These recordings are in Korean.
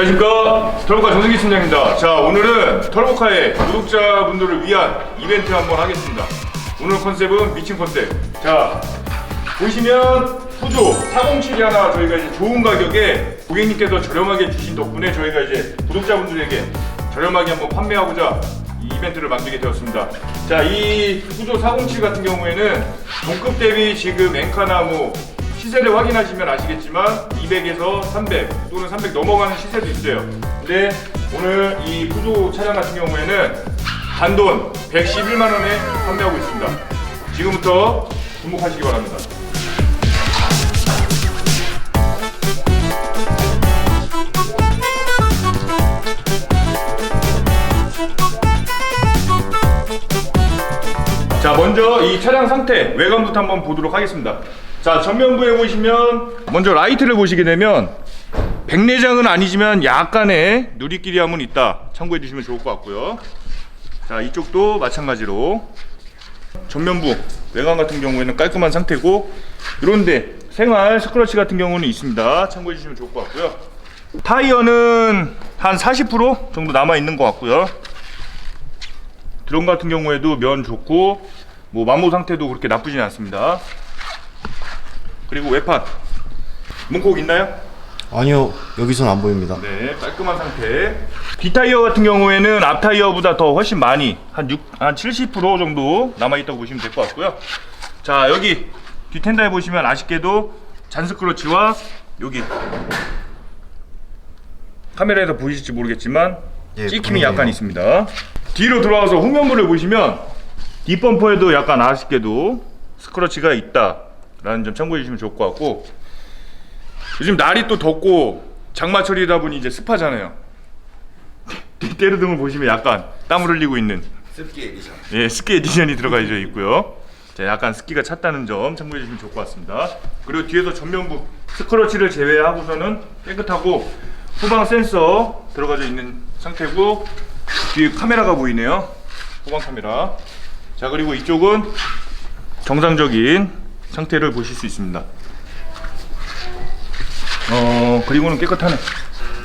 안녕하십니까. 터보카 정승기 팀장입니다. 자 오늘은 터보카의 구독자분들을 위한 이벤트 한번 하겠습니다. 오늘 컨셉은 미친 컨셉. 자 보시면 푸조 407이 하나 저희가 이제 좋은 가격에 고객님께서 저렴하게 주신 덕분에 저희가 이제 구독자분들에게 저렴하게 한번 판매하고자 이 이벤트를 만들게 되었습니다. 자이 푸조 407 같은 경우에는 동급 대비 지금 엔카나 뭐 시세를 확인하시면 아시겠지만 200에서 300 또는 300 넘어가는 시세도 있어요. 근데 오늘 이 푸조 차량 같은 경우에는 단돈 111만 원에 판매하고 있습니다. 지금부터 주목하시기 바랍니다. 자 먼저 이 차량 상태 외관부터 한번 보도록 하겠습니다 자 전면부에 보시면 먼저 라이트를 보시게 되면 백내장은 아니지만 약간의 누리끼리함은 있다. 참고해 주시면 좋을 것 같고요. 자 이쪽도 마찬가지로 전면부 외관 같은 경우에는 깔끔한 상태고 이런데 생활 스크러치 같은 경우는 있습니다. 참고해 주시면 좋을 것 같고요. 타이어는 한 40% 정도 남아 있는 것 같고요. 드럼 같은 경우에도 면 좋고 뭐 마모 상태도 그렇게 나쁘진 않습니다. 그리고 외판 문콕 있나요? 아니요 여기선 안 보입니다 네, 깔끔한 상태. 뒷타이어 같은 경우에는 앞 타이어보다 더 훨씬 많이 한 6, 한 70% 정도 남아 있다고 보시면 될 것 같고요. 자 여기 뒷텐다에 보시면 아쉽게도 잔스크러치와 여기 카메라에서 보이실지 모르겠지만 예, 찍힘이. 약간 있습니다. 뒤로 들어와서 후면부를 보시면 뒷범퍼에도 약간 아쉽게도 스크러치가 있다 라는 점 참고해 주시면 좋을 것 같고 요즘 날이 또 덥고 장마철이다 보니 이제 습하잖아요. 뒷때르등을 보시면 약간 땀을 흘리고 있는 습기 에디션 예, 스키 에디션이 들어가 있고요. 자, 약간 스키가 찼다는 점 참고해 주시면 좋을 것 같습니다. 그리고 뒤에서 전면부 스크러치를 제외하고서는 깨끗하고 후방 센서 들어가져 있는 상태고 뒤에 카메라가 보이네요. 후방 카메라. 자, 그리고 이쪽은 정상적인 상태를 보실 수 있습니다. 어, 그리고는 깨끗하네.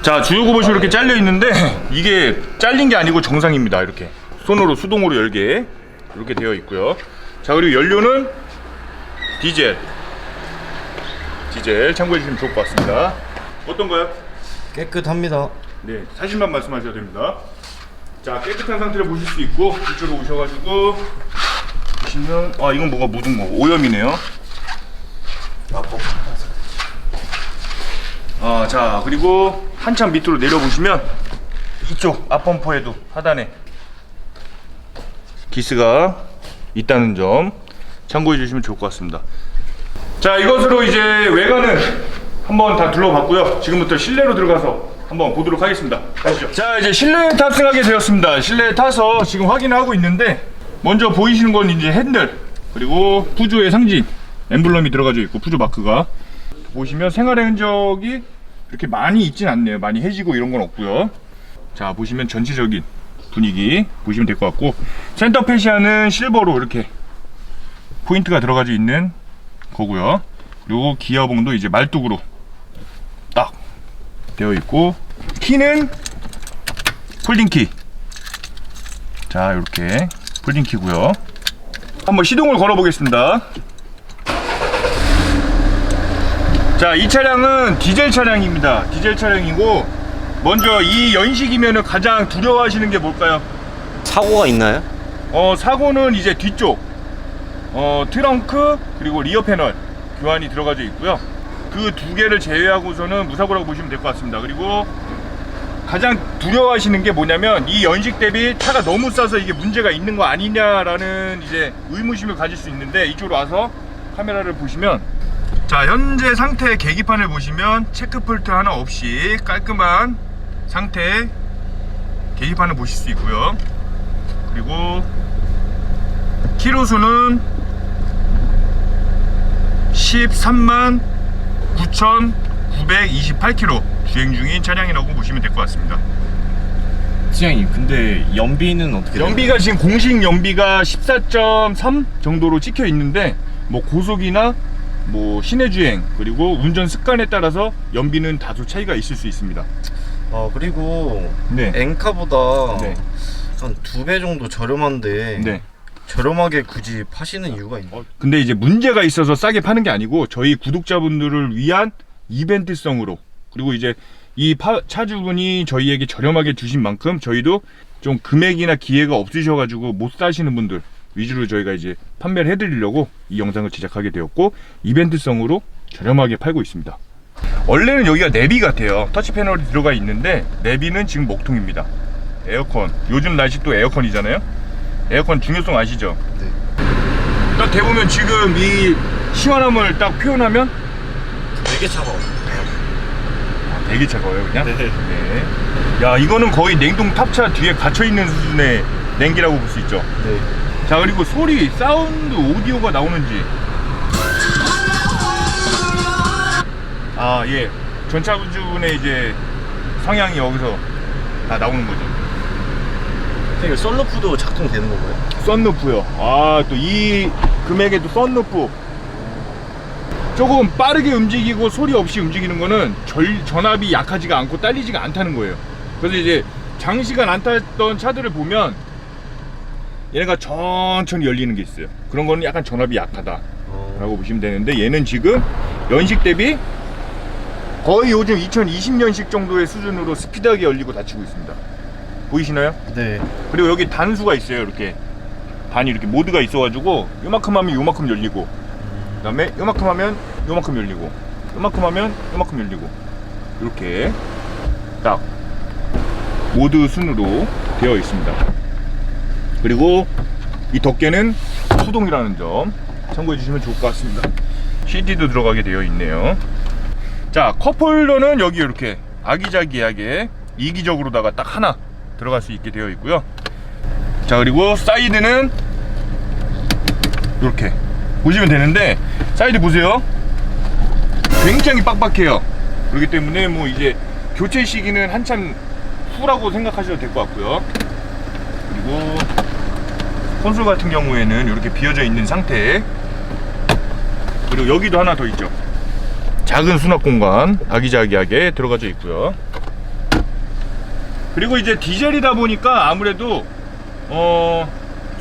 자, 주요 구봇이 이렇게 잘려 있는데 이게 잘린 게 아니고 정상입니다. 이렇게 손으로 수동으로 열게 이렇게 되어 있고요. 자, 그리고 연료는 디젤. 디젤 참고해 주시면 좋을 것 같습니다. 어떤가요? 깨끗합니다 네, 사실만 말씀하셔야 됩니다. 자, 깨끗한 상태를 보실 수 있고 이쪽으로 오셔가지고 보시면 아 이건 뭐가 묻은 거 오염이네요. 아, 자 그리고 한참 밑으로 내려 보시면 이쪽 앞범퍼에도 하단에 기스가 있다는 점 참고해 주시면 좋을 것 같습니다. 자 이것으로 이제 외관은 한번 다 둘러봤고요. 지금부터 실내로 들어가서 한번 보도록 하겠습니다. 가시죠. 자 이제 실내에 탑승하게 되었습니다. 실내에 타서 지금 확인하고 있는데 먼저 보이시는 건 이제 핸들 그리고 푸주의 상징 엠블럼이 들어가져 있고 푸주 마크가 보시면 생활의 흔적이 그렇게 많이 있진 않네요. 많이 해지고 이런 건 없고요. 자 보시면 전체적인 분위기 보시면 될 것 같고 센터 페시아는 실버로 이렇게 포인트가 들어가져 있는 거고요. 그리고 기어봉도 이제 말뚝으로 딱 되어 있고 키는 폴딩 키. 자 이렇게 폴딩 키고요. 한번 시동을 걸어 보겠습니다. 자, 이 차량은 디젤 차량입니다. 디젤 차량이고 먼저 이 연식이면은 가장 두려워하시는 게 뭘까요? 사고가 있나요? 어, 사고는 이제 뒤쪽 어, 트렁크 그리고 리어 패널 교환이 들어가져 있고요. 그 두 개를 제외하고서는 무사고라고 보시면 될 것 같습니다. 그리고 가장 두려워하시는 게 뭐냐면 이 연식 대비 차가 너무 싸서 이게 문제가 있는 거 아니냐라는 이제 의무심을 가질 수 있는데 이쪽으로 와서 카메라를 보시면 자 현재 상태 계기판을 보시면 체크 폴트 하나 없이 깔끔한 상태 계기판을 보실 수 있고요. 그리고 키로수는 13만 9,928km 주행 중인 차량이라고 보시면 될 것 같습니다. 수장님 근데 연비는 어떻게 되나요? 연비가 지금 공식 연비가 14.3 정도로 찍혀 있는데 뭐 고속이나 뭐 시내 주행 그리고 운전 습관에 따라서 연비는 다소 차이가 있을 수 있습니다. 아 그리고 네. 엔카보다 네. 한 두 배 정도 저렴한데 네. 저렴하게 굳이 파시는 이유가 있나요? 근데 이제 문제가 있어서 싸게 파는 게 아니고 저희 구독자분들을 위한 이벤트성으로 그리고 이제 이 파- 차주분이 저희에게 저렴하게 주신 만큼 저희도 좀 금액이나 기회가 없으셔가지고 못 사시는 분들 위주로 저희가 이제 판매를 해드리려고 이 영상을 제작하게 되었고 이벤트성으로 저렴하게 팔고 있습니다. 원래는 여기가 내비 같아요. 터치 패널이 들어가 있는데 내비는 지금 목통입니다. 에어컨 요즘 날씨 또 에어컨이잖아요. 에어컨 중요성 아시죠? 네. 딱 대보면 지금 이 시원함을 딱 표현하면 되게 차가워. 되게 차가워요 그냥. 네. 네. 야 이거는 거의 냉동 탑차 뒤에 갇혀 있는 수준의 냉기라고 볼 수 있죠. 네. 자 그리고 소리, 사운드, 오디오가 나오는지. 아 예, 전차주분의 이제 성향이 여기서 다 나오는 거죠. 이거 썬루프도 작동되는 건가요? 썬루프요. 아, 또 이 금액에 또 썬루프. 조금 빠르게 움직이고 소리 없이 움직이는 거는 절, 전압이 약하지가 않고 딸리지가 않다는 거예요. 그래서 이제 장시간 안 탔던 차들을 보면 얘네가 천천히 열리는 게 있어요. 그런 거는 약간 전압이 약하다. 어. 라고 보시면 되는데 얘는 지금 연식 대비 거의 요즘 2020년식 정도의 수준으로 스피드하게 열리고 닫히고 있습니다. 보이시나요? 네. 그리고 여기 단수가 있어요 이렇게 단이 이렇게 모드가 있어가지고 요만큼 하면 요만큼 열리고 그 다음에 요만큼 하면 요만큼 열리고 요만큼 하면 요만큼 열리고 이렇게 딱 모드 순으로 되어 있습니다 그리고 이 덮개는 수동이라는 점. 참고해 주시면 좋을 것 같습니다. CD도 들어가게 되어 있네요. 자 컵홀더는 여기 이렇게 아기자기하게 이기적으로다가 딱 하나 들어갈 수 있게 되어 있고요. 자 그리고 사이드는 이렇게 보시면 되는데 사이드 보세요. 굉장히 빡빡해요. 그렇기 때문에 뭐 이제 교체 시기는 한참 후라고 생각하셔도 될 것 같고요. 그리고 콘솔 같은 경우에는 이렇게 비어져 있는 상태. 그리고 여기도 하나 더 있죠. 작은 수납 공간 아기자기하게 들어가져 있고요. 그리고 이제 디젤이다 보니까 아무래도 어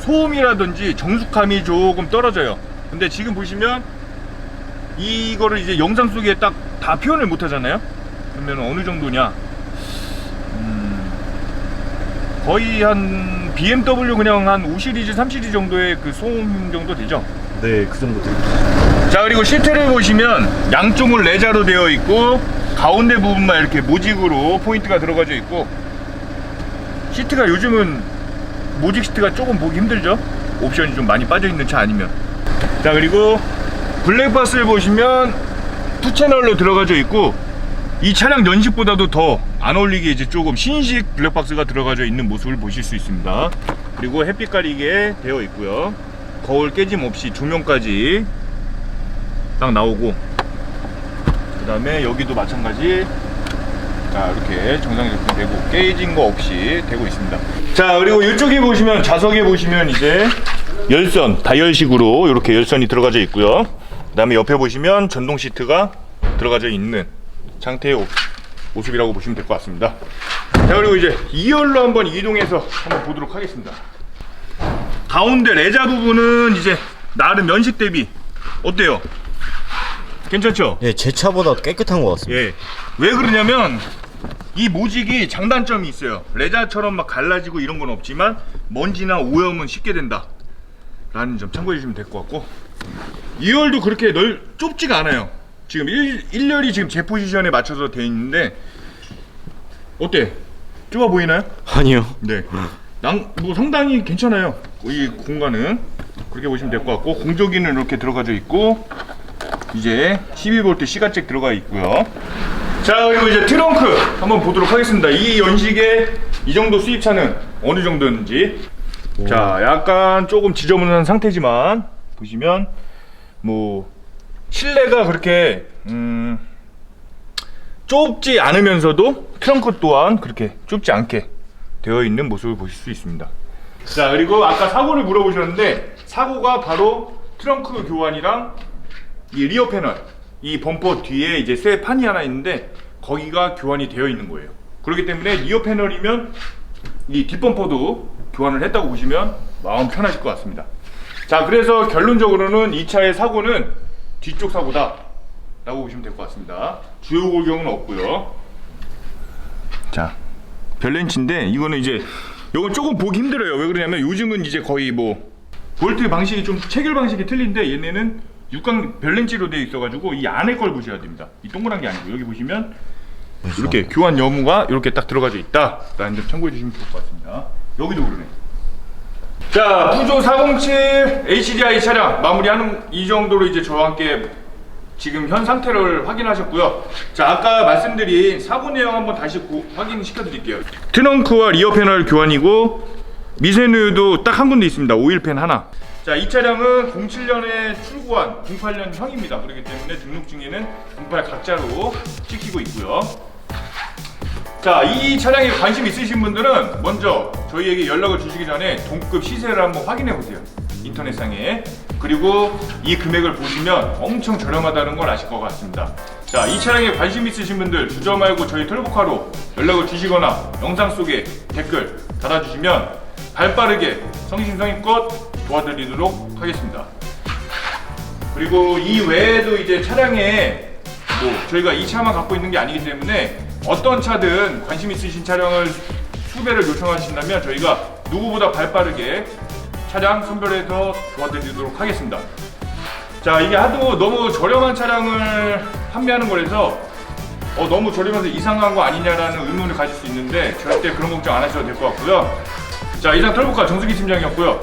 소음이라든지 정숙함이 조금 떨어져요. 근데 지금 보시면 이거를 이제 영상 속에 딱 다 표현을 못 하잖아요? 그러면 어느 정도냐? 음, 거의 한 BMW 그냥 한 5 시리즈 3 시리즈 정도의 그 소음 정도 되죠? 네, 그 정도 됩니다. 자 그리고 시트를 보시면 양쪽을 레자로 되어 있고 가운데 부분만 이렇게 모직으로 포인트가 들어가져 있고 시트가 요즘은 모직 시트가 조금 보기 힘들죠? 옵션이 좀 많이 빠져 있는 차 아니면. 자 그리고 블랙박스를 보시면 투 채널로 들어가져 있고 이 차량 연식보다도 더 안 어울리게 이제 조금 신식 블랙박스가 들어가져 있는 모습을 보실 수 있습니다. 그리고 햇빛 가리게 되어 있고요. 거울 깨짐 없이 조명까지 딱 나오고 그 다음에 여기도 마찬가지. 자 이렇게 정상 제품 되고 깨진 거 없이 되고 있습니다. 자 그리고 이쪽에 보시면 좌석에 보시면 이제 열선 다열식으로 이렇게 열선이 들어가져 있고요. 그 다음에 옆에 보시면 전동 시트가 들어가져 있는 상태의 오- 모습이라고 보시면 될 것 같습니다 자 그리고 이제 2열로 한번 이동해서 한번 보도록 하겠습니다 가운데 레자 부분은 이제 나름 면식 대비 어때요? 괜찮죠? 예, 제 차보다 깨끗한 것 같습니다. 예. 왜 그러냐면 이 모직이 장단점이 있어요. 레자처럼 막 갈라지고 이런 건 없지만 먼지나 오염은 쉽게 된다. 라는 점 참고해 주시면 될 것 같고 2열도 그렇게 넓 좁지가 않아요. 지금 1, 1열이 지금 제 포지션에 맞춰서 되어 있는데 어때? 좁아 보이나요? 아니요. 네. 난, 뭐 상당히 괜찮아요. 이 공간은. 그렇게 보시면 될 것 같고, 공조기는 이렇게 들어가져 있고, 이제 12V 시가잭 들어가 있고요. 자, 그리고 이제 트렁크 한번 보도록 하겠습니다. 이 연식의 이 정도 수입차는 어느 정도인지. 자, 약간 조금 지저분한 상태지만, 보시면, 뭐, 실내가 그렇게, 음, 좁지 않으면서도 트렁크 또한 그렇게 좁지 않게 되어 있는 모습을 보실 수 있습니다. 자 그리고 아까 사고를 물어보셨는데 사고가 바로 트렁크 교환이랑 이 리어 패널 이 범퍼 뒤에 이제 쇠 판이 하나 있는데 거기가 교환이 되어 있는 거예요. 그렇기 때문에 리어 패널이면 이 뒷범퍼도 교환을 했다고 보시면 마음 편하실 것 같습니다. 자, 그래서 결론적으로는 이 차의 사고는 뒤쪽 사고다. 라고 보시면 될 것 같습니다. 주요 골경은 없고요. 자, 별렌치인데 이거는 이제 이건 조금 보기 힘들어요. 왜 그러냐면 요즘은 이제 거의 뭐 볼트 방식이 좀 체결 방식이 틀린데 얘네는 육각 별렌치로 되어 있어가지고 이 안에 걸 보셔야 됩니다. 이 동그란 게 아니고 여기 보시면 이렇게 교환 여무가 이렇게 딱 들어가져 있다 라는 점 참고해 주시면 좋을 것 같습니다. 여기도 그러네. 자, 푸조 407 HDI 차량 마무리하는 이 정도로 이제 저와 함께 지금 현 상태를 확인하셨고요. 자, 아까 말씀드린 사고 내용 한번 다시 고- 확인시켜 드릴게요. 트렁크와 리어 패널 교환이고 미세누유도 딱 한 군데 있습니다. 오일팬 하나. 자, 이 차량은 07년에 출고한 08년 형입니다. 그렇기 때문에 등록증에는 08 각자로 찍히고 있고요. 자, 이 차량에 관심 있으신 분들은 먼저 저희에게 연락을 주시기 전에 동급 시세를 한번 확인해 보세요. 인터넷상에. 그리고 이 금액을 보시면 엄청 저렴하다는 걸 아실 것 같습니다. 자, 이 차량에 관심 있으신 분들 주저 말고 저희 털보카로 연락을 주시거나 영상 속에 댓글 달아주시면 발 빠르게 성심성의껏 도와드리도록 하겠습니다. 그리고 이 외에도 이제 차량에 뭐 저희가 이 차만 갖고 있는 게 아니기 때문에 어떤 차든 관심 있으신 차량을 수배를 요청하신다면 저희가 누구보다 발빠르게 차량 선별해서 도와드리도록 하겠습니다. 자 이게 하도 너무 저렴한 차량을 판매하는 거라서 어, 너무 저렴해서 이상한 거 아니냐라는 의문을 가질 수 있는데 절대 그런 걱정 안 하셔도 될 것 같고요. 자 이상 털보카 정수기 팀장이었고요.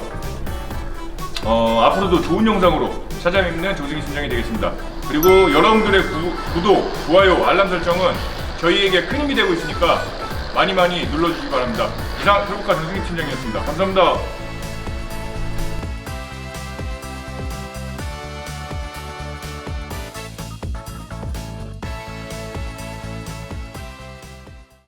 어, 앞으로도 좋은 영상으로 찾아뵙는 정승희 팀장이 되겠습니다. 그리고 여러분들의 구, 독 좋아요, 알람 설정은 저희에게 큰 힘이 되고 있으니까 많이 많이 눌러주시기 바랍니다. 이상 털보카 정승희 팀장이었습니다. 감사합니다.